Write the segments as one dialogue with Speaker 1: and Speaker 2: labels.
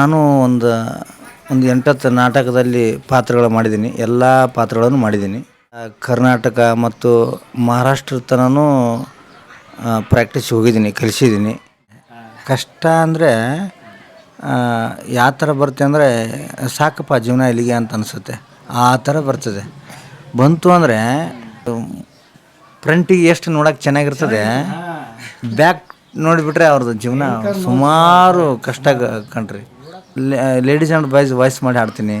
Speaker 1: ನಾನು ಒಂದು ಒಂದು ಎಂಟತ್ತು ನಾಟಕದಲ್ಲಿ ಪಾತ್ರಗಳು ಮಾಡಿದ್ದೀನಿ. ಎಲ್ಲ ಪಾತ್ರಗಳನ್ನು ಮಾಡಿದ್ದೀನಿ. ಕರ್ನಾಟಕ ಮತ್ತು ಮಹಾರಾಷ್ಟ್ರ ತನೂ ಪ್ರಾಕ್ಟೀಸ್ ಹೋಗಿದ್ದೀನಿ ಕಲಿಸಿದ್ದೀನಿ. ಕಷ್ಟ ಅಂದರೆ ಯಾವ ಥರ ಬರುತ್ತೆ ಅಂದರೆ ಸಾಕಪ್ಪ ಜೀವನ ಇಲ್ಲಿಗೆ ಅಂತ ಅನಿಸುತ್ತೆ. ಆ ಥರ ಬರ್ತದೆ. ಬಂತು ಅಂದರೆ ಫ್ರಂಟಿಗೆ ಎಷ್ಟು ನೋಡೋಕೆ ಚೆನ್ನಾಗಿರ್ತದೆ ಬ್ಯಾಕ್ ನೋಡಿಬಿಟ್ರೆ ಅವ್ರದ್ದು ಜೀವನ ಸುಮಾರು ಕಷ್ಟ ಕಣ್ರಿ. ಲೇಡೀಸ್ ಆ್ಯಂಡ್ ಬಾಯ್ಸ್ ವಾಯ್ಸ್ ಮಾಡಿ ಹಾಡ್ತೀನಿ.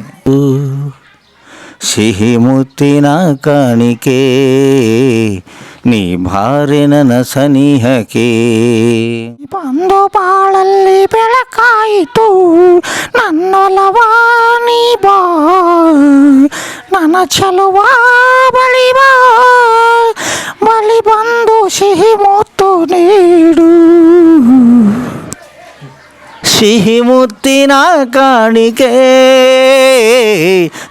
Speaker 1: ಸಿಹಿ ಮುತ್ತಿನ ಕಾಣಿಕೆ ನೀ ಭಾರಿ ನನ್ನ ಸನಿಹಕೆ.
Speaker 2: ಬಂದು ಬಾಳಲ್ಲಿ ಬೆಳಕಾಯಿತು ನನ್ನೊಲವ ನೀ ಬಾ ನನ್ನ ಚಲುವ ಬಳಿ ಬಾ ಬಳಿ ಬಂದು ಸಿಹಿ ಮುತ್ತು ನೀಡು.
Speaker 1: ಸಿಹಿ ಮುತ್ತಿನ ಕಾಣಿಕೆ.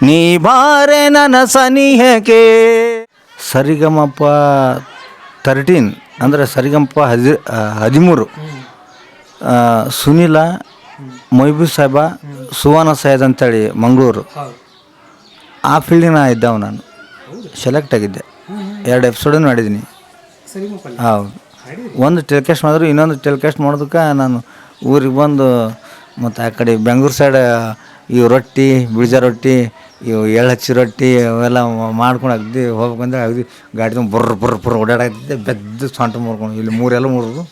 Speaker 1: ನೀ ಬಾರೆ ನನ್ನ ಸನಿಹಕ್ಕೆ. ಸರಿಗಮಪ್ಪ ತರ್ಟೀನ್ ಅಂದರೆ ಸರಿಗಮಪ್ಪ ಹದಿ ಹದಿಮೂರು. ಸುನಿಲ ಮೊಯ್ಬು ಸಾಹೇಬ ಸುವರ್ಣ ಸೈಯದ್ ಅಂತೇಳಿ ಮಂಗಳೂರು. ಆ ಫೀಲ್ಡಿನ ಇದ್ದವ ನಾನು. ಸೆಲೆಕ್ಟ್ ಆಗಿದ್ದೆ. ಎರಡು ಎಪಿಸೋಡನ್ನು ಮಾಡಿದ್ದೀನಿ ಹೌದು. ಒಂದು ಟೆಲಿಕಾಸ್ಟ್ ಮಾಡಿದ್ರು ಇನ್ನೊಂದು ಟೆಲಿಕಾಸ್ಟ್ ಮಾಡೋದಕ್ಕೆ ನಾನು ಊರಿಗೆ ಬಂದು ಮತ್ತು ಆ ಕಡೆ ಬೆಂಗ್ಳೂರು ಸೈಡ್ ಇವು ರೊಟ್ಟಿ ಬೀಜ ರೊಟ್ಟಿ ಇವು ಎಳ್ಳು ಹಚ್ಚಿ ರೊಟ್ಟಿ ಅವೆಲ್ಲ ಮಾಡ್ಕೊಂಡು ಅಗ್ದಿ ಹೋಗ್ಬೇಕಂದ್ರೆ ಅಗ್ದಿ ಗಾಡಿ ಬುರ್ ಬುರ್ ಬುರ್ ಬರ್ರ ಓಡಾಡತ್ತಿದ್ದೆ ಬೆದ್ದು ಸೊಂಟ ಮುರ್ಕೊಂಡು ಇಲ್ಲಿ ಮೂರೆಲ್ಲ ಮುರಿದು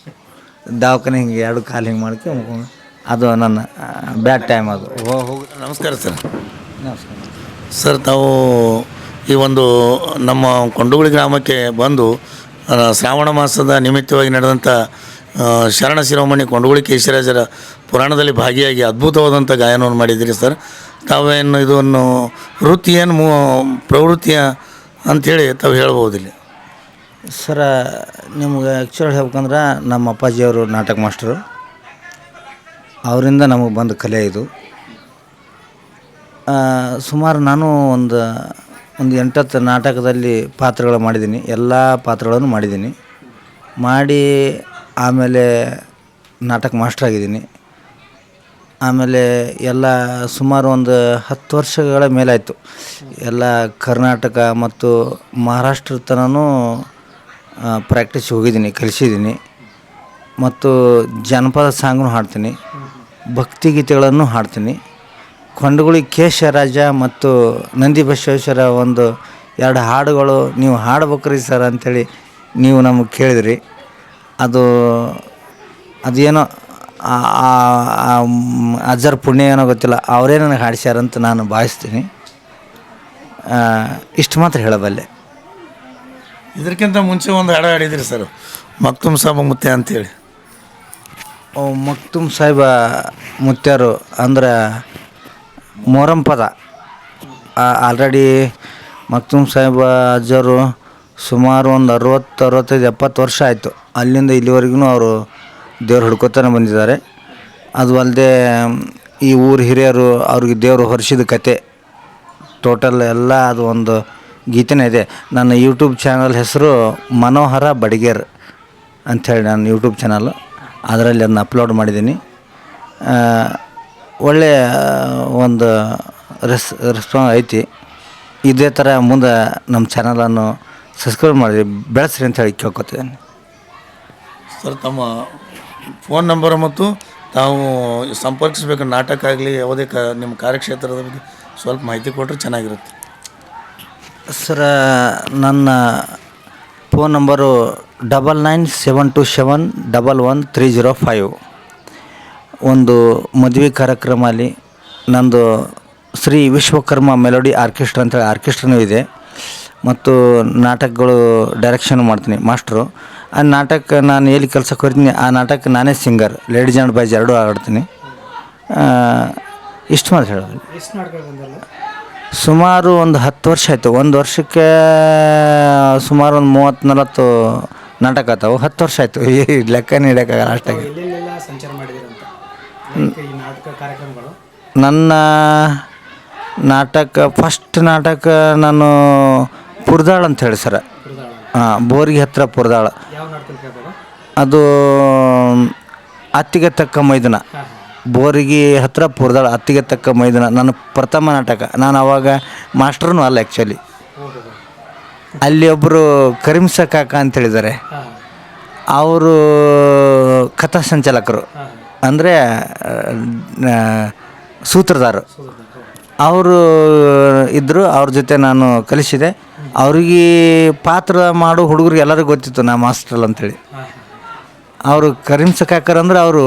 Speaker 1: ದವಾಖಾನೆ ಹಿಂಗೆ ಎರಡು ಕಾಲು ಹಿಂಗೆ ಮಾಡ್ಕೊಂಡು ಮುರ್ಕೊಂಡು ಅದು ನನ್ನ ಬ್ಯಾಡ್ ಟೈಮ್ ಅದು. ಹೋಗಿ ಹೋಗಿ
Speaker 3: ನಮಸ್ಕಾರ ಸರ್.
Speaker 1: ನಮಸ್ಕಾರ.
Speaker 3: ಸರ್ ತಾವು ಈ ಒಂದು ನಮ್ಮ ಕೊಂಡುಗುಳಿ ಗ್ರಾಮಕ್ಕೆ ಬಂದು ಶ್ರಾವಣ ಮಾಸದ ನಿಮಿತ್ತವಾಗಿ ನಡೆದಂಥ ಶರಣ ಶಿರೋಮಣಿ ಕೊಂಡಗುಳಿ ಕೇಶರಾಜರ ಪುರಾಣದಲ್ಲಿ ಭಾಗಿಯಾಗಿ ಅದ್ಭುತವಾದಂಥ ಗಾಯನವನ್ನು ಮಾಡಿದ್ದೀರಿ ಸರ್. ತಾವೇನು ಇದನ್ನು ವೃತ್ತಿ ಏನು ಮೂ ಪ್ರವೃತ್ತಿಯ ಅಂಥೇಳಿ ತಾವು ಹೇಳ್ಬೋದಿಲ್ಲ?
Speaker 1: ಸರ, ನಿಮ್ಗೆ ಆ್ಯಕ್ಚುಲಿ ಹೇಳ್ಬೇಕಂದ್ರೆ ನಮ್ಮ ಅಪ್ಪಾಜಿಯವರು ನಾಟಕ ಮಾಸ್ಟರು. ಅವರಿಂದ ನಮಗೆ ಬಂದ ಕಲೆ ಇದು. ಸುಮಾರು ನಾನು ಒಂದು ಒಂದು ಎಂಟತ್ತು ನಾಟಕದಲ್ಲಿ ಪಾತ್ರಗಳು ಮಾಡಿದ್ದೀನಿ. ಎಲ್ಲ ಪಾತ್ರಗಳನ್ನು ಮಾಡಿದ್ದೀನಿ. ಮಾಡಿ ಆಮೇಲೆ ನಾಟಕ ಮಾಸ್ಟರ್ ಆಗಿದ್ದೀನಿ. ಆಮೇಲೆ ಎಲ್ಲ ಸುಮಾರು ಒಂದು ಹತ್ತು ವರ್ಷಗಳ ಮೇಲಾಯಿತು. ಎಲ್ಲ ಕರ್ನಾಟಕ ಮತ್ತು ಮಹಾರಾಷ್ಟ್ರ ತನೂ ಪ್ರಾಕ್ಟೀಸ್ ಹೋಗಿದ್ದೀನಿ, ಕಲಿಸಿದ್ದೀನಿ. ಮತ್ತು ಜನಪದ ಸಾಂಗ್ನು ಹಾಡ್ತೀನಿ. ಭಕ್ತಿಗೀತೆಗಳನ್ನು ಹಾಡ್ತೀನಿ. ಕೊಂಡಗುಳಿ ಕೇಶರಾಜ ಮತ್ತು ನಂದಿ ಬಸವೇಶ್ವರ ಒಂದು ಎರಡು ಹಾಡುಗಳು ನೀವು ಹಾಡ್ಬೇಕ್ರಿ ಸರ್ ಅಂಥೇಳಿ ನೀವು ನಮಗೆ ಕೇಳಿದ್ರಿ. ಅದು ಅದೇನೋ ಅಜ್ಜರ ಪುಣ್ಯ ಏನೋ ಗೊತ್ತಿಲ್ಲ ಅವರೇ ನನಗೆ ಹಾಡಿಸ್ಯಾರಂತ ನಾನು ಭಾವಿಸ್ತೀನಿ. ಇಷ್ಟು ಮಾತ್ರ ಹೇಳಬಲ್ಲೆ.
Speaker 3: ಇದಕ್ಕಿಂತ ಮುಂಚೆ ಒಂದು ಹಾಡು ಹಾಡಿದ್ರಿ ಸರ್ ಮಕ್ತುಮ್ ಸಾಬ ಮುತ್ತೆ ಅಂತೇಳಿ.
Speaker 1: ಓ ಮಕ್ತುಮ್ ಸಾಹೇಬ ಮುತ್ಯಾರು ಅಂದ್ರೆ ಮೊರಂ ಪದ ಆಲ್ರೆಡಿ ಮಕ್ತುಮ್ ಸಾಹೇಬ ಅಜ್ಜರು ಸುಮಾರು ಒಂದು ಅರವತ್ತು, ಅರವತ್ತೈದು, ಎಪ್ಪತ್ತು ವರ್ಷ ಆಯಿತು. ಅಲ್ಲಿಂದ ಇಲ್ಲಿವರೆಗೂ ಅವರು ದೇವ್ರು ಹಿಡ್ಕೊತಾನೆ ಬಂದಿದ್ದಾರೆ. ಅದು ಅಲ್ಲದೆ ಈ ಊರು ಹಿರಿಯರು ಅವ್ರಿಗೆ ದೇವರು ಹೊರಿಸಿದ ಕತೆ. ಟೋಟಲ್ ಎಲ್ಲ ಅದು ಒಂದು ಗೀತೆನೇ ಇದೆ. ನನ್ನ ಯೂಟ್ಯೂಬ್ ಚಾನಲ್ ಹೆಸರು ಮನೋಹರ ಬಡಿಗೇರ್ ಅಂಥೇಳಿ ನನ್ನ ಯೂಟ್ಯೂಬ್ ಚಾನಲ್ ಅದರಲ್ಲಿ ಅದನ್ನ ಅಪ್ಲೋಡ್ ಮಾಡಿದ್ದೀನಿ. ಒಳ್ಳೆಯ ಒಂದು ರೆಸ್, ರೆಸ್ಪಾನ್ಸ್ ಐತಿ. ಇದೇ ಥರ ಮುಂದೆ ನಮ್ಮ ಚಾನಲನ್ನು ಸಬ್ಸ್ಕ್ರೈಬ್ ಮಾಡಿ ಬೆಳೆಸ್ರಿ ಅಂತ ಹೇಳಿ ಕೇಳ್ಕೊತಿದ್ದೇನೆ.
Speaker 3: ಸರ್ ತಮ್ಮ ಫೋನ್ ನಂಬರ್ ಮತ್ತು ತಾವು ಸಂಪರ್ಕಿಸ್ಬೇಕು ನಾಟಕ ಆಗಲಿ ಯಾವುದೇ ಕ ನಿಮ್ಮ ಕಾರ್ಯಕ್ಷೇತ್ರದ ಬಗ್ಗೆ ಸ್ವಲ್ಪ ಮಾಹಿತಿ ಕೊಟ್ಟರೆ ಚೆನ್ನಾಗಿರುತ್ತೆ.
Speaker 1: ಸರ ನನ್ನ phone number double nine seven two seven double one three zero five. ಒಂದು ಮದುವೆ ಕಾರ್ಯಕ್ರಮ ಅಲ್ಲಿ ನಂದು ಶ್ರೀ ವಿಶ್ವಕರ್ಮ ಮೆಲೋಡಿ ಆರ್ಕೆಸ್ಟ್ರಾ ಅಂತೇಳಿ ಆರ್ಕೆಸ್ಟ್ರಾನೂ ಇದೆ. ಮತ್ತು ನಾಟಕಗಳು ಡೈರೆಕ್ಷನ್ ಮಾಡ್ತೀನಿ ಮಾಸ್ಟ್ರು ಆ ನಾಟಕ ನಾನು ಎಲ್ಲಿ ಕೆಲಸಕ್ಕೆ ಹೋಗ್ತೀನಿ ಆ ನಾಟಕ ನಾನೇ ಸಿಂಗರ್ ಲೇಡೀಸ್ ಆ್ಯಂಡ್ ಬಾಯ್ಸ್ ಎರಡೂ ಆಡ್ತೀನಿ. ಇಷ್ಟು ಮಾತು ಹೇಳೋದು. ಸುಮಾರು ಒಂದು ಹತ್ತು ವರ್ಷ ಆಯಿತು. ಒಂದು ವರ್ಷಕ್ಕೆ ಸುಮಾರು ಒಂದು ಮೂವತ್ತು ನಲವತ್ತು ನಾಟಕ ಆತಾವು ಹತ್ತು ವರ್ಷ ಆಯಿತು. ಈ ಲೆಕ್ಕನೇ ಹಿಡಿಯೋಕ್ಕಾಗಲ್ಲ ಅಷ್ಟಾಗಿ. ನನ್ನ ನಾಟಕ ಫಸ್ಟ್ ನಾಟಕ ನಾನು ಪುರ್ದಾಳ್ ಅಂತ ಹೇಳಿ ಸರ. ಹಾಂ ಬೋರಿಗೆ ಹತ್ತಿರ ಪುರ್ದಾಳ. ಅದು ಅತ್ತಿಗೆ ತಕ್ಕ ಮೈದಾನ. ಬೋರಿಗೆ ಹತ್ತಿರ ಪುರ್ದಾಳ ಅತ್ತಿಗೆ ತಕ್ಕ ಮೈದಾನ. ನನ್ನ ಪ್ರಥಮ ನಾಟಕ. ನಾನು ಅವಾಗ ಮಾಸ್ಟ್ರೂ ಅಲ್ಲ ಆ್ಯಕ್ಚುಲಿ ಅಲ್ಲಿ ಒಬ್ಬರು ಕರೀಂಸ ಕಾಕ ಅಂತ ಹೇಳಿದ್ದಾರೆ. ಅವರು ಕಥಾ ಸಂಚಾಲಕರು. ಅಂದರೆ ಸೂತ್ರಧಾರು. ಅವರು ಇದ್ದರು ಅವ್ರ ಜೊತೆ ನಾನು ಕಲಿಸಿದೆ. ಅವ್ರಿಗೆ ಪಾತ್ರ ಮಾಡೋ ಹುಡುಗರಿಗೆ ಎಲ್ಲರಿಗೂ ಗೊತ್ತಿತ್ತು ನಾ ಮಾಸ್ಟ್ರಲ್ ಅಂತೇಳಿ. ಅವರು ಕರೀಂ ಸಕಾಕರ್ ಅಂದ್ರೆ ಅವರು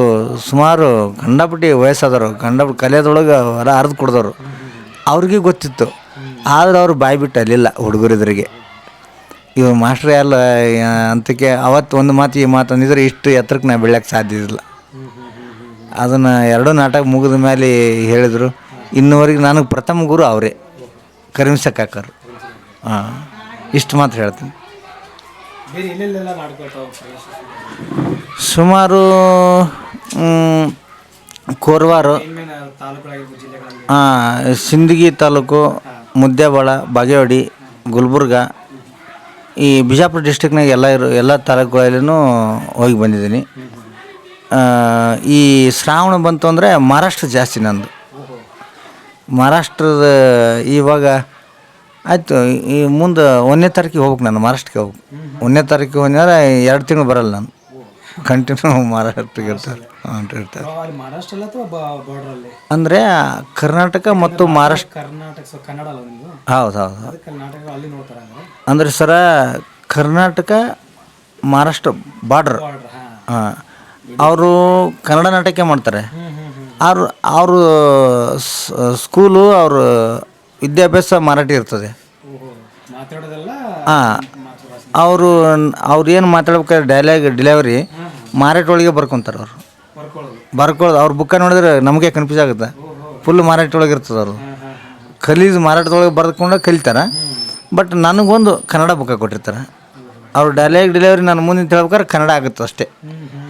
Speaker 1: ಸುಮಾರು ಗಂಡಪಟ್ಟಿ ವಯಸ್ಸಾದವರು, ಗಂಡಪಟ್ಟಿ ಕಲಿಯೋದ್ರೊಳಗೆ ಹೊರ ಹರಿದು ಕೊಡ್ದವರು. ಅವ್ರಿಗೆ ಗೊತ್ತಿತ್ತು. ಆದ್ರೆ ಅವರು ಬಾಯಿ ಬಿಟ್ಟು ಅಲ್ಲಿಲ್ಲ ಹುಡುಗರಿದ್ರಿಗೆ ಇವ್ರು ಮಾಸ್ಟ್ರ್ ಅಲ್ಲ ಅಂತಕ್ಕೆ ಅವತ್ತು ಒಂದು ಮಾತು, ಈ ಮಾತು ಅಂದಿದ್ರೆ ಇಷ್ಟು ಎತ್ತರಕ್ಕೆ ನಾ ಸಾಧ್ಯ ಇಲ್ಲ ಅದನ್ನು ಎರಡೂ ನಾಟಕ ಮುಗಿದ ಮೇಲೆ ಹೇಳಿದರು. ಇನ್ನುವರೆಗೆ ನನಗೆ ಪ್ರಥಮ ಗುರು ಅವರೇ, ಕರೀಂ ಸಕಾಕರ್ ಹಾಂ. ಇಷ್ಟು ಮಾತ್ರ ಹೇಳ್ತೀನಿ. ಸುಮಾರು ಕೋರ್ವಾರು ಹಾಂ ಸಿಂದಗಿ ತಾಲೂಕು ಮುದ್ದೇಬಾಳ ಬಾಗೇವಾಡಿ ಗುಲ್ಬರ್ಗ ಈ ಬಿಜಾಪುರ ಡಿಸ್ಟಿಕ್ನಾಗ ಎಲ್ಲ ಇರೋ ಎಲ್ಲ ತಾಲೂಕುಗಳಲ್ಲೂ ಹೋಗಿ ಬಂದಿದ್ದೀನಿ. ಈ ಶ್ರಾವಣ ಬಂತು ಅಂದರೆ ಮಹಾರಾಷ್ಟ್ರ ಜಾಸ್ತಿ ನಂದು. ಮಹಾರಾಷ್ಟ್ರದ ಇವಾಗ ಆಯಿತು ಈ ಮುಂದೆ ಒಂದನೇ ತಾರೀಕಿಗೆ ಹೋಗ್ಬೇಕು ನಾನು ಮಹಾರಾಷ್ಟ್ರಕ್ಕೆ ಹೋಗ್ಬೇಕು. ಒಂದನೇ ತಾರೀಕಿಗೆ ಹೋದ್ರೆ ಎರಡು ತಿಂಗಳು ಬರಲ್ಲ ನಾನು. ಕಂಟಿನ್ಯೂ ಮಹಾರಾಷ್ಟ್ರಕ್ಕೆ ಇರ್ತಾರೆ ಇರ್ತಾರೆ ಅಂದರೆ ಕರ್ನಾಟಕ ಮತ್ತು ಮಹಾರಾಷ್ಟ್ರ ಹೌದು ಹೌದು
Speaker 4: ಅಂದ್ರೆ?
Speaker 1: ಸರ ಕರ್ನಾಟಕ ಮಹಾರಾಷ್ಟ್ರ ಬಾರ್ಡ್ರ್
Speaker 4: ಹಾಂ.
Speaker 1: ಅವರು ಕನ್ನಡ ನಾಟಕ ಮಾಡ್ತಾರೆ. ಅವರು ಅವರು ಸ್ಕೂಲು ಅವರು ವಿದ್ಯಾಭ್ಯಾಸ ಮರಾಠಿ ಇರ್ತದೆ. ಹಾಂ. ಅವರು ಅವ್ರು ಏನು ಮಾತಾಡ್ಬೇಕಾದ್ರೆ ಡೈಲಾಗ್ ಡೆಲಿವರಿ ಮಾರಾಟ ಒಳಗೆ ಬರ್ಕೊತಾರೆ ಅವರು.
Speaker 4: ಬರ್ಕೊಳ್ಳೋದು.
Speaker 1: ಅವ್ರ ಬುಕ್ಕ ನೋಡಿದ್ರೆ ನಮಗೆ ಕನ್ಫ್ಯೂಸ್ ಆಗುತ್ತೆ. ಫುಲ್ ಮಾರಾಟ ಒಳಗೆ ಇರ್ತದೆ ಅವರು. ಕಲೀದು ಮಾರಾಟದೊಳಗೆ ಬರ್ಕೊಂಡು ಕಲಿತಾರೆ. ಬಟ್ ನನಗೊಂದು ಕನ್ನಡ ಬುಕ್ಕ ಕೊಟ್ಟಿರ್ತಾರೆ. ಅವ್ರು ಡೈಲಾಗ್ ಡೆಲಿವರಿ ನನ್ನ ಮುಂದೆ ಹೇಳ್ಬೇಕಾದ್ರೆ ಕನ್ನಡ ಆಗುತ್ತೆ ಅಷ್ಟೇ.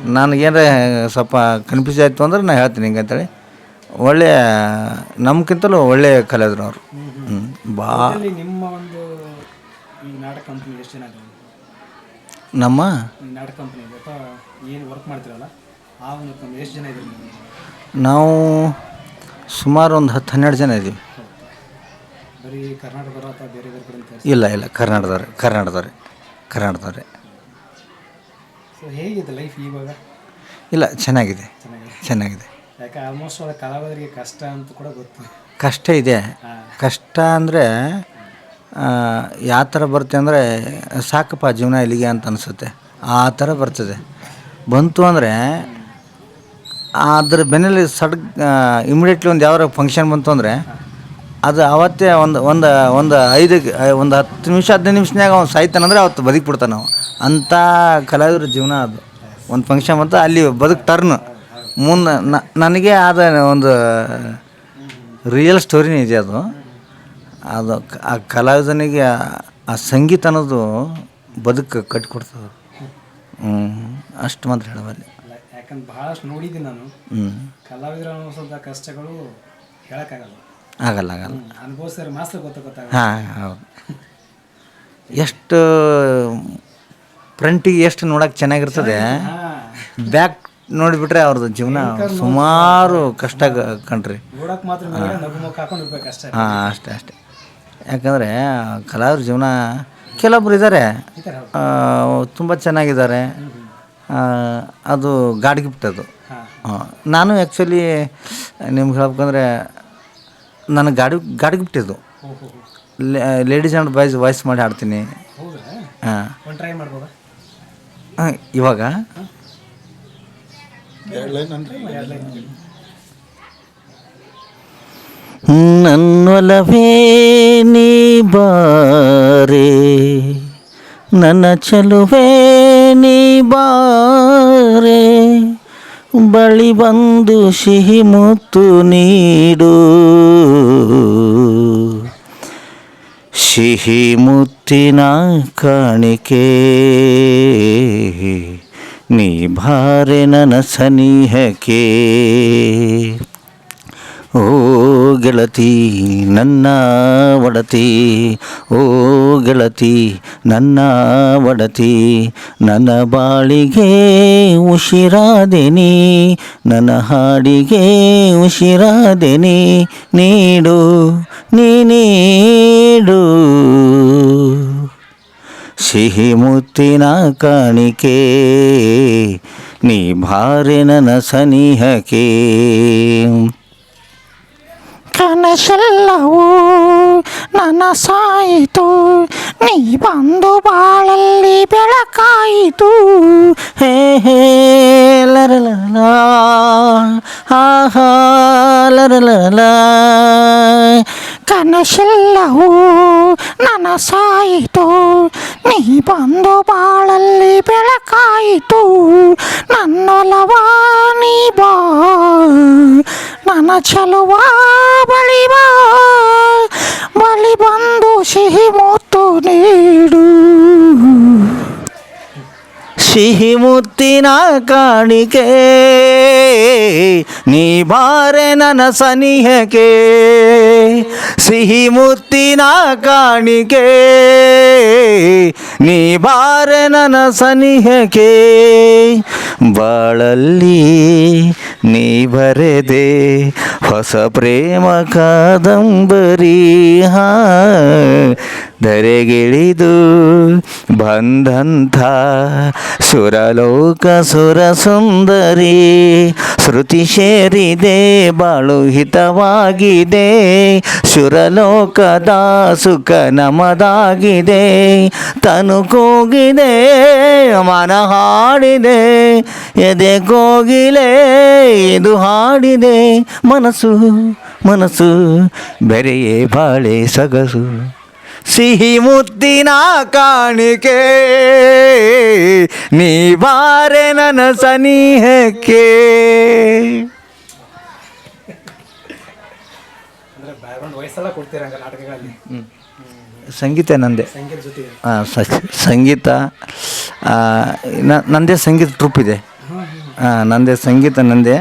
Speaker 1: ನನಗೇನಾರ ಸ್ವಲ್ಪ ಕನ್ಫ್ಯೂಸ್ ಆಯಿತು ಅಂದ್ರೆ ನಾನು ಹೇಳ್ತೀನಿ ಹಿಂಗೆ ಅಂತೇಳಿ ಒಳ್ಳೆಯ ನಮ್ಗಿಂತಲೂ ಒಳ್ಳೆಯ ಕಲಾವಿದ್ರು ಅವರು ಹ್ಞೂ ಬಾ.
Speaker 4: ಅಲ್ಲಿ ನಿಮ್ಮ ಒಂದು ಈ ನಾಟಕ ಕಂಪ್ನಿ ಎಷ್ಟು ಜನ ಇದ್ದಾರೆ?
Speaker 1: ನಮ್ಮ?
Speaker 4: ಈ ನಾಟಕ ಕಂಪ್ನಿ ಅಥವಾ ಏನು ವರ್ಕ್ ಮಾಡ್ತಿರಲ್ಲ ಆ ಒಂದು ಕಂಪ್ನಿ ಎಷ್ಟು ಜನ ಇದ್ದೀರಿ ನೀವು?
Speaker 1: ನಾವು ಸುಮಾರು ಒಂದು ಹತ್ತು ಹನ್ನೆರಡು ಜನ ಇದ್ದೀವಿ.
Speaker 4: ಬರೀ ಕರ್ನಾಟಕದವರು ಅಥವಾ ಬೇರೆ ಬೇರೆ ಕಡೆ
Speaker 1: ಇಲ್ಲ ಇಲ್ಲ ಕರ್ನಾಟಕದವ್ರೆ ಕರ್ನಾಟಕದವ್ರೆ ಕರ್ನಾಟಕದವ್ರೆ.
Speaker 4: ಸೊ ಹೇಗಿದೆ ಲೈಫ್ ಇವಾಗ?
Speaker 1: ಇಲ್ಲ ಚೆನ್ನಾಗಿದೆ.
Speaker 4: ಚೆನ್ನಾಗಿದೆ.
Speaker 1: ಚೆನ್ನಾಗಿದೆ.
Speaker 4: ಯಾಕೆ ಆಲ್ಮೋಸ್ಟ್ ಅವರ ಕಲಾವಿದರಿಗೆ ಕಷ್ಟ ಅಂತ ಕೂಡ ಗೊತ್ತು.
Speaker 1: ಕಷ್ಟ ಇದೆ. ಕಷ್ಟ ಅಂದರೆ ಯಾವ ಥರ ಬರುತ್ತೆ ಅಂದರೆ ಸಾಕಪ್ಪ ಜೀವನ ಇಲ್ಲಿಗೆ ಅಂತ ಅನಿಸುತ್ತೆ. ಆ ಥರ ಬರ್ತದೆ. ಬಂತು ಅಂದರೆ ಅದ್ರ ಬೆನ್ನಲ್ಲಿ ಸಡ್ ಇಮಿಡಿಯೇಟ್ಲಿ ಒಂದು ಯಾವ್ದಾರ ಫಂಕ್ಷನ್ ಬಂತು ಅಂದರೆ ಅದು ಅವತ್ತೇ ಒಂದು ಒಂದು ಒಂದು ಐದು ಒಂದು ಹತ್ತು ನಿಮಿಷ ಹದಿನೈದು ನಿಮಿಷನಾಗ ಅವ್ನು ಸಾಯ್ತಾನಂದ್ರೆ ಅವತ್ತು ಬದುಕ್ಬಿಡ್ತಾನೆ ನಾವು ಅಂಥ ಕಲಾವಿದರ ಜೀವನ ಅದು. ಒಂದು ಫಂಕ್ಷನ್ ಬಂತು ಅಲ್ಲಿ ಬದುಕು ಟರ್ನ್ ಮುಂದೆ ನನಗೆ ಆದ ಒಂದು ರಿಯಲ್ ಸ್ಟೋರಿನೇ ಇದೆ ಅದು. ಅದು ಆ ಕಲಾವಿದನಿಗೆ ಆ- ಸಂಗೀತ ಅನ್ನೋದು ಬದುಕು ಕಟ್ಟಿಕೊಡ್ತದೆ ಹ್ಞೂ ಅಷ್ಟು ಮಾತ್ರ ಹೇಳಬಲ್ಲಿ.
Speaker 4: ಯಾಕಂದ್ರೆ ಭಾಳಷ್ಟು ನೋಡಿದ್ದೀನಿ ನಾನು.
Speaker 1: ಹ್ಞೂ
Speaker 4: ಕಲಾವಿದರು ಅನುಭವಿಸಿದ ಕಷ್ಟಗಳು ಹೇಳೋಕ್ಕಾಗಲ್ಲ.
Speaker 1: ಆಗಲ್ಲ ಆಗಲ್ಲ.
Speaker 4: ಅನುಭವಿಸಿದ್ರೆ ಮಾತ್ರ ಗೊತ್ತಾಗಲ್ಲ.
Speaker 1: ಹಾಂ ಹೌದು. ಎಷ್ಟು ಫ್ರಂಟಿಗೆ ಎಷ್ಟು ನೋಡೋಕೆ ಚೆನ್ನಾಗಿರ್ತದೆ. ಬ್ಯಾಕ್ ನೋಡಿಬಿಟ್ರೆ ಅವ್ರದ್ದು ಜೀವನ ಸುಮಾರು ಕಷ್ಟ ಕಣ್ರಿ. ಹಾಂ. ಅಷ್ಟೇ. ಅಷ್ಟೇ ಯಾಕಂದರೆ ಕಲಾವಿದ್ರ ಜೀವನ ಕೆಲವೊಬ್ರು ಇದ್ದಾರೆ ತುಂಬ ಚೆನ್ನಾಗಿದ್ದಾರೆ. ಅದು ಗಾಡ್ ಗಿಫ್ಟ್ ಅದು. ನಾನು ಆ್ಯಕ್ಚುಲಿ ನಿಮ್ಗೆ ಹೇಳ್ಬೇಕಂದ್ರೆ ನನಗೆ ಗಾಡಿ ಗಾಡಿ ಗಿಫ್ಟ್ ಇದು. ಲೇಡೀಸ್ ಆ್ಯಂಡ್ ಬಾಯ್ಸ್ ವಾಯ್ಸ್ ಮಾಡಿ ಹಾಡ್ತೀನಿ. ಹಾಂ. ಇವಾಗ? ನನ್ನೊಲವೇ ನೀ ಬಾರೆ, ನನ್ನ ಚಲುವೆ ನೀ ಬಾರೆ, ಬಳಿ ಬಂದು ಸಿಹಿ ಮುತ್ತು ನೀಡು. ಸಿಹಿ ಮುತ್ತಿನ ಕಾಣಿಕೆ ನೀ ಭಾರೆ ನನ್ನ ಸನಿಹಕ್ಕೆ ಓ ಗೆಳತಿ ನನ್ನ ಒಡತಿ, ಓ ಗೆಳತಿ ನನ್ನ ಒಡತಿ, ನನ್ನ ಬಾಳಿಗೆ ಉಸಿರಾದೆನಿ, ನನ್ನ ಹಾಡಿಗೆ ಉಸಿರಾದೆನಿ, ನೀಡು, ನೀ ನೀಡು. ಸಿಹಿ ಮುತ್ತಿನ ಕಾಣಿಕೆ, ನೀ ಭಾರಿ ನನ್ನ ಸನಿಹಕೆ.
Speaker 2: ಕನಸೆಲ್ಲವೂ ನನಸಾಯಿತು ನೀ ಬಂದು ಬಾಳಲ್ಲಿ ಬೆಳಕಾಯಿತು.
Speaker 1: ಹೇ ಹೇ ಲರಲಲ ಹಾ ಹಾ ಲರಲಲ
Speaker 2: ಕನಸೆಲ್ಲವೂ ನನಸಾಯಿತು ನೀ ಬಂದು ಬಾಳಲ್ಲಿ ಬೆಳಕಾಯಿತು ನನ್ನೊಲವ ನೀ ಬಾ ನನ್ನ ಚಲುವ ಬಳಿ ಬಾ ಬಳಿ ಬಂದು ಸಿಹಿ ಮುತ್ತು ನೀಡು
Speaker 1: ಸಿಹಿ ಮುತ್ತಿನ ಕಾಣಿಕೆ. ನೀ ಬಾರೆ ನನ್ನ ಸನಿಹಕೆ ಸಿಹಿ ಮುತ್ತಿನ ಕಾಣಿಕೆ. ನೀ ಬಾರೆ ನನ್ನ ಸನಿಹಕೆ ಬಾಳಲ್ಲಿ ನೀ ಬರೆದೆ ಹೊಸ ಪ್ರೇಮ ಕಾದಂಬರಿ, ಹಾ, ಧರೆಗಿಳಿದು ಬಂದಂಥ ಸುರಲೋಕ ಸುರ ಸುಂದರಿ. ಶ್ರುತಿ ಸೇರಿದೆ ಬಾಳು ಹಿತವಾಗಿದೆ. ಸುರಲೋಕದ ಸುಖ ನಮದಾಗಿದೆ ತನು ಕೂಗಿದೆ, ಮನ ಹಾಡಿದೆ. ಎದೆ ಕೋಗಿಲೆ ಇದು ಹಾಡಿದೆ ಮನಸ್ಸು ಮನಸ್ಸು ಬೆರೆಯೇ ಬಾಳೆ ಸಗಸು. ಸಿಹಿ ಮುತ್ತಿನ ಕಾಣಿಕೆ ನೀ ಬಾರೆ ನನ್ನ ಸನಿಹಕ್ಕೆ. ಸಂಗೀತ ನಂದೆ. ಸ- ಸಂಗೀತ ನಂದೇ ಸಂಗೀತ ಟ್ರೂಪ್ ಇದೆ. ನಂದೇ ಸಂಗೀತ ನಂದೇ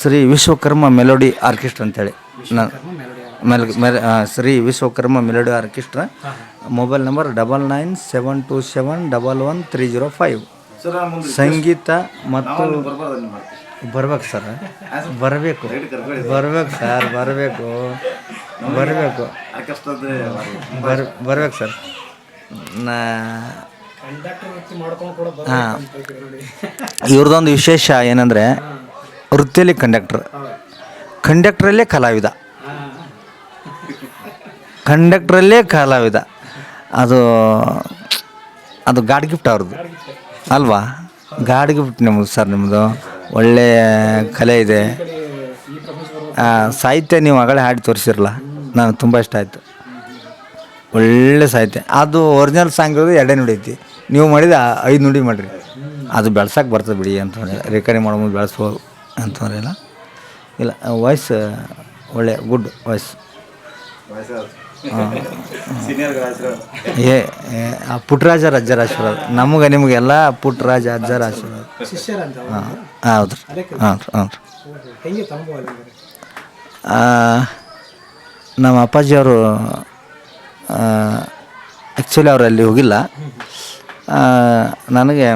Speaker 1: ಶ್ರೀ ವಿಶ್ವಕರ್ಮ ಮೆಲೋಡಿ ಆರ್ಕೆಸ್ಟ್ರಾ ಅಂತೇಳಿ. ನ ಮೆಲ್ ಮೆಲ್ Shri Vishwakarma melody orchestra. Mobile number double nine seven two seven double one three zero five. ಸಂಗೀತ ಮತ್ತು ಬರ್ಬೇಕು ಸರ್. ಬರಬೇಕು. ಬರ್ಬೇಕು ಸರ್ ಬರಬೇಕು. ಬರಬೇಕು. ಬರ್ ಬರ್ಬೇಕು ಸರ್. ನಾ ಹಾಂ. ಇವ್ರದ್ದೊಂದು ವಿಶೇಷ ಏನಂದರೆ ವೃತ್ತಿಯಲ್ಲಿ ಕಂಡಕ್ಟ್ರ್. ಕಂಡಕ್ಟ್ರಲ್ಲೇ ಕಲಾವಿದ. ಕಂಡಕ್ಟ್ರಲ್ಲೇ ಕಲಾವಿದ. ಅದು ಅದು ಗಾಡ್ ಗಿಫ್ಟ್ ಅವ್ರದ್ದು. ಅಲ್ವಾ? ಗಾಡ್ ಗಿಫ್ಟ್ ನಿಮ್ಮದು ಸರ್ ನಿಮ್ಮದು ಒಳ್ಳೆಯ ಕಲೆ ಇದೆ. ಸಾಹಿತ್ಯ ನೀವು ಆಗಲೇ ಹಾಡಿ ತೋರಿಸಿರಲ್ಲ. ನನಗೆ ತುಂಬ ಇಷ್ಟ ಆಯಿತು. ಒಳ್ಳೆ ಸಾಹಿತ್ಯ. ಅದು ಒರಿಜಿನಲ್ ಸಾಂಗ್ ಇರೋದು ಎರಡೇ ನುಡಿ ಐತಿ. ನೀವು ಮಾಡಿದ ಐದು ನುಡಿ ಮಾಡಿರಿ. ಅದು ಬೆಳ್ಸಕ್ಕೆ ಬರ್ತದೆ ಬಿಡಿ ಅಂತಂದರೆ ರಿಕವರಿ ಮಾಡೋ ಮುಂದೆ ಬೆಳೆಸ್ಬೋದು ಅಂತಂದ್ರೆ ಇಲ್ಲ. ಇಲ್ಲ ವಾಯ್ಸ್ ಒಳ್ಳೆ ಗುಡ್ ವಾಯ್ಸ್ ಏ ಏ, ಆ ಪುಟ್ಟರಾಜರ ಅಜ್ಜರ ಆಶೀರ್ವಾದ. ನಮಗೆ ನಿಮಗೆಲ್ಲ ಪುಟ್ಟರಾಜ ಅಜ್ಜರ ಆಶೀರ್ವಾದ. ಹಾಂ ಹೌದು ರೀ ಹಾಂ ರೀ ಹಾಂ ರೀ ನಮ್ಮ ಅಪ್ಪಾಜಿ ಅಪ್ಪಾಜಿಯವರು ಆ್ಯಕ್ಚುಲಿ ಅವರು ಅಲ್ಲಿ ಹೋಗಿಲ್ಲ. ನನಗೆ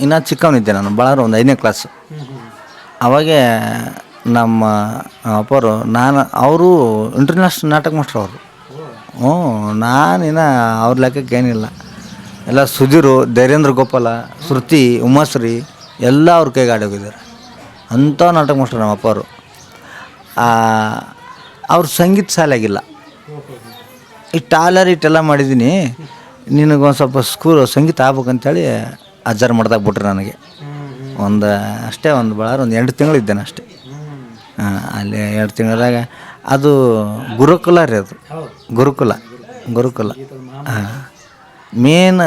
Speaker 1: ಇನ್ನೂ ಚಿಕ್ಕವನಿದ್ದೆ ನಾನು ಬಳ್ಳಾರ ಒಂದು ಐದನೇ ಕ್ಲಾಸು ಅವಾಗೆ ನಮ್ಮ ಅಪ್ಪರು, ನಾನು, ಅವರು ಇಂಟರ್ನ್ಯಾಷನಲ್ ನಾಟಕ ಮಾಸ್ಟ್ರು ಅವರು. ಹ್ಞೂ ನಾನಿನ್ನ ಅವ್ರ ಲೆಕ್ಕಕ್ಕೆ ಏನಿಲ್ಲ. ಎಲ್ಲ ಸುಧೀರು, ಧೈರ್ಯೇಂದ್ರ ಗೋಪಾಲ, ಶ್ರುತಿ, ಉಮಾಶ್ರೀ, ಎಲ್ಲ ಅವ್ರ ಕೈಗೆ ಆಡಿ ಹೋಗಿದ್ದಾರೆ. ಅಂಥ ನಾಟಕ ಮಾಸ್ಟ್ರು ನಮ್ಮ ಅಪ್ಪವರು ಅವ್ರ ಸಂಗೀತ ಶಾಲೆಗಿಲ್ಲ. ಈ ಟಾಲರ್ ಇಟ್ಟೆಲ್ಲ ಮಾಡಿದ್ದೀನಿ. ನಿನಗೊಂದು ಸ್ವಲ್ಪ ಸ್ಕೂಲ್ ಸಂಗೀತ ಆಗ್ಬೇಕಂತೇಳಿ ಅಜ್ಜಾರು ಮಾಡ್ದಾಗ ಬಿಟ್ರು ನನಗೆ. ಒಂದು ಅಷ್ಟೇ, ಒಂದು ಭಾಳ ಒಂದು ಎರಡು ತಿಂಗಳು ಇದ್ದೇನೆ ಅಷ್ಟೇ. ಹಾಂ, ಅಲ್ಲಿ ಎರಡು ತಿಂಗಳಾಗ ಅದು ಗುರುಕುಲ ರೀ ಅದು. ಗುರುಕುಲ ಗುರುಕುಲ. ಹಾಂ. ಮೇನ್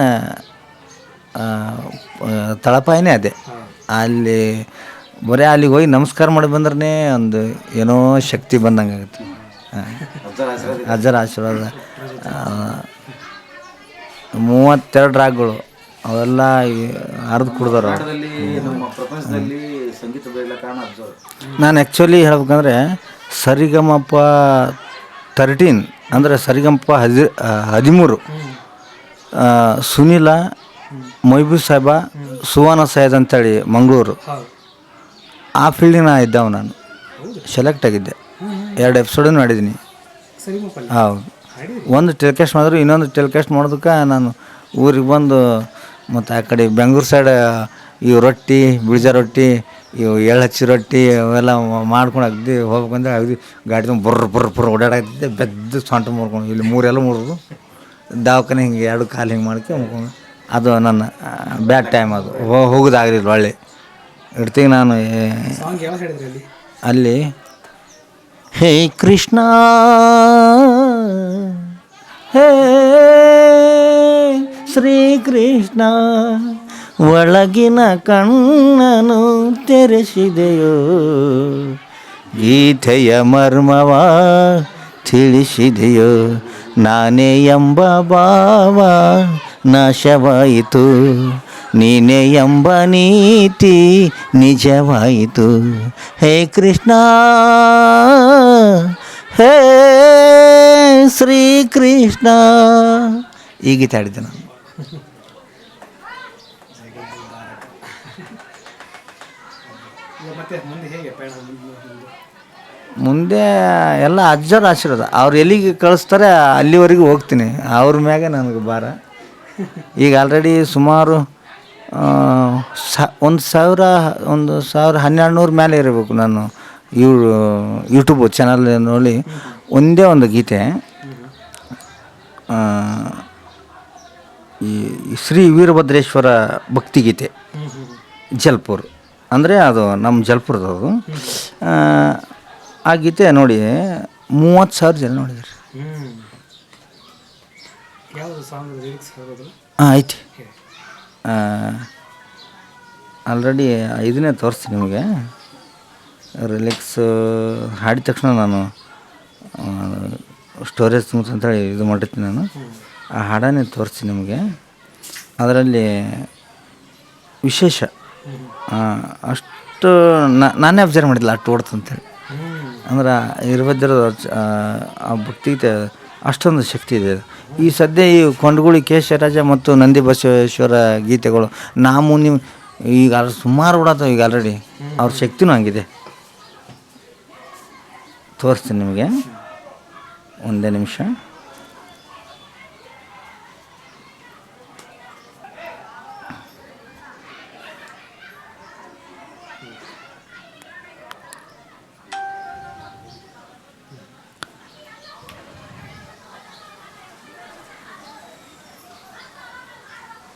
Speaker 1: ತಳಪಾಯನೇ ಅದೇ. ಅಲ್ಲಿ ಬರೀ ಅಲ್ಲಿಗೆ ಹೋಗಿ ನಮಸ್ಕಾರ ಮಾಡಿ ಬಂದ್ರೆ ಒಂದು ಏನೋ ಶಕ್ತಿ ಬಂದಂಗೆ ಆಗುತ್ತೆ ಹಾಂ. ಅಜ್ಜರ ಆಶೀರ್ವಾದ. ಮೂವತ್ತೆರಡು ರಾಗಗಳು. ಅವೆಲ್ಲ ಹರಿದು ಕಾರಣ ನಾನು ಆ್ಯಕ್ಚುಲಿ ಹೇಳ್ಬೇಕಂದ್ರೆ ಸರಿಗಮಪ ತರ್ಟೀನ್ ಅಂದರೆ ಸರಿಗಮಪ ಹದಿ ಹದಿಮೂರು. ಸುನೀಲ ಮೊಯ್ಬೂ ಸಾಹೇಬ ಸುವರ್ಣ ಸೈಯದ್ ಅಂತೇಳಿ ಮಂಗಳೂರು. ಆ ಫೀಲ್ಡಿನ ಇದ್ದವ ನಾನು. ಸೆಲೆಕ್ಟ್ ಆಗಿದ್ದೆ. ಎರಡು ಎಪಿಸೋಡನ್ನು ಮಾಡಿದ್ದೀನಿ. ಹೌದು. ಒಂದು ಟೆಲಿಕಾಸ್ಟ್ ಮಾಡಿದ್ರು, ಇನ್ನೊಂದು ಟೆಲಿಕಾಸ್ಟ್ ಮಾಡೋದಕ್ಕೆ ನಾನು ಊರಿಗೆ ಬಂದು ಮತ್ತು ಆ ಕಡೆ ಬೆಂಗ್ಳೂರು ಸೈಡ್ ಇವು ರೊಟ್ಟಿ ಬಿಳಿಜ ರೊಟ್ಟಿ, ಇವು ಎಳ್ಳು ಹಚ್ಚಿ ರೊಟ್ಟಿ ಅವೆಲ್ಲ ಮಾಡ್ಕೊಂಡು ಅಗ್ದಿ ಹೋಗ್ಬೇಕಂದ್ರೆ ಅಗ್ದಿ ಗಾಡಿ ತುಂಬ ಬರ್ರ ಬರ್ರ ಬರ್ರ ಬೆದ್ದು ಸೊಂಟ ಮುರ್ಕೊಂಡು ಇಲ್ಲಿ ಮೂರೆಲ್ಲ ಮುರಿದು ದವಾಖಾನೆ ಹಿಂಗೆ ಎರಡು ಕಾಲು ಹಿಂಗೆ ಮಾಡ್ಕೊಂಡು ಅದು ನನ್ನ ಬ್ಯಾಡ್ ಟೈಮ್ ಅದು. ಹೋಗೋದಾಗಲಿಲ್ಲ ಒಳ್ಳೆ. ಇಡ್ತೀವಿ ನಾನು
Speaker 4: ಅಲ್ಲಿ.
Speaker 1: ಹೇ ಕೃಷ್ಣ! ಹೇ ಶ್ರೀಕೃಷ್ಣ, ಒಳಗಿನ ಕಣ್ಣನು ತೆರೆಸಿದೆಯೋ? ಗೀತೆಯ ಮರ್ಮವ ತಿಳಿಸಿದೆಯೋ? ನಾನೇ ಎಂಬ ಭಾವ ನಾಶವಾಯಿತು. ನೀನೇ ಎಂಬ ನೀತಿ ನಿಜವಾಯಿತು. ಹೇ ಕೃಷ್ಣ, ಹೇ ಶ್ರೀಕೃಷ್ಣ. ಈ ಗೀತೆ ಆಡಿದ್ದೆ ನಾನು.
Speaker 4: ಮುಂದೆ
Speaker 1: ಎಲ್ಲ ಅಜ್ಜರ ಆಶೀರ್ವಾದ. ಅವ್ರು ಎಲ್ಲಿಗೆ ಕಳಿಸ್ತಾರೆ ಅಲ್ಲಿವರೆಗೂ ಹೋಗ್ತೀನಿ. ಅವ್ರ ಮ್ಯಾಗೆ ನನಗೆ ಭಾರ. ಈಗ ಆಲ್ರೆಡಿ ಸುಮಾರು ಸ, ಒಂದು ಸಾವಿರ ಒಂದು ಸಾವಿರ ಹನ್ನೆರಡು ನೂರು ಮೇಲೆ ಇರಬೇಕು ನಾನು. ಯೂ ಯೂಟ್ಯೂಬ್ ಚಾನಲ್ ನೋಡಿ, ಒಂದೇ ಒಂದು ಗೀತೆ. ಈ ಶ್ರೀ ವೀರಭದ್ರೇಶ್ವರ ಭಕ್ತಿಗೀತೆ ಜಲ್ಪುರ್. ಅಂದರೆ ಅದು ನಮ್ಮ ಜಲ್ಪುರದ ಅದು ಆ, ಗೀತೆ ನೋಡಿ ಮೂವತ್ತು ಸಾವಿರ ಜನ
Speaker 4: ನೋಡಿದ್ರಿ
Speaker 1: ಹಾಂ ಐತಿ. ಆಲ್ರೆಡಿ ಇದನ್ನೇ ತೋರಿಸ್ತೀನಿ ನಿಮಗೆ. ರಿಲಿಕ್ಸ್ ಹಾಡಿದ ತಕ್ಷಣ ನಾನು ಸ್ಟೋರೇಜ್ ಅಂತೇಳಿ ಇದು ಮಾಡಿರ್ತೀನಿ ನಾನು. ಆ ಹಾಡನ್ನೇ ತೋರಿಸಿ ನಿಮಗೆ. ಅದರಲ್ಲಿ ವಿಶೇಷ ಅಷ್ಟು ನಾನೇ ಅಬ್ಸರ್ವ್ ಮಾಡಿದ್ದಿಲ್ಲ, ಅಷ್ಟು ಓಡ್ತು ಅಂತೇಳಿ. ಅಂದ್ರೆ ಇರ್ಬದ್ದಿರೋ ಆ ಭಕ್ತಿಗೀತೆ ಅಷ್ಟೊಂದು ಶಕ್ತಿ ಇದೆ ಈ ಸದ್ಯ ಈ ಕೊಂಡಗುಳಿ ಕೇಶರಾಜ ಮತ್ತು ನಂದಿ ಬಸವೇಶ್ವರ ಗೀತೆಗಳು ನಾವು ನೀವು ಈಗ ಸುಮಾರು ಓಡಾತ ಈಗ ಆಲ್ರೆಡಿ ಅವ್ರ ಶಕ್ತಿನೂ ಹಂಗಿದೆ. ತೋರಿಸ್ತೀನಿ ನಿಮಗೆ. ಒಂದೇ ನಿಮಿಷ.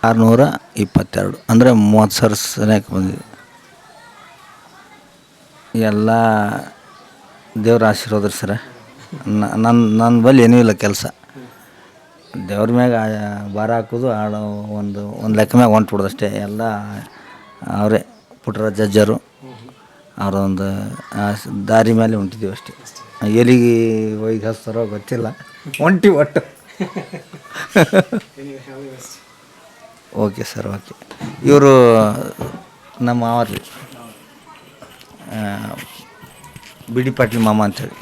Speaker 1: ಆರುನೂರ ಇಪ್ಪತ್ತೆರಡು. ಅಂದರೆ ಮೂವತ್ತು ಸಾವಿರ ಸರಿಯಾಗಿ ಬಂದಿದೆ. ಎಲ್ಲ ದೇವ್ರ ಆಶೀರ್ವಾದ ರೀ ಸರ. ನನ್ನ ನನ್ನ ಬಳಿ ಏನೂ ಇಲ್ಲ ಕೆಲಸ. ದೇವ್ರ ಮ್ಯಾಗ ಬಾರ ಹಾಕೋದು, ಆಡೋ ಒಂದು ಒಂದು ಲೆಕ್ಕ ಮ್ಯಾಗ ಹೊಂಟ್ಬಿಡೋದು ಅಷ್ಟೇ. ಎಲ್ಲ ಅವರೇ, ಪುಟ್ರ ಜಜ್ಜರು. ಅವರೊಂದು ದಾರಿ ಮೇಲೆ ಹೊಂಟಿದ್ದೀವಿ ಅಷ್ಟೇ. ಎಲ್ಲಿಗೆ ಹೋಗಿ ಹಸ್ತಾರೋ ಗೊತ್ತಿಲ್ಲ. ಒಂಟಿ ಒಟ್ಟು. Okay sir, okay. ಇವರು ನಮ್ಮ ಅವ್ರಿ ಬಿಡಿ ಪಾಟೀಲ್ ಮಾಮ ಅಂತೇಳಿ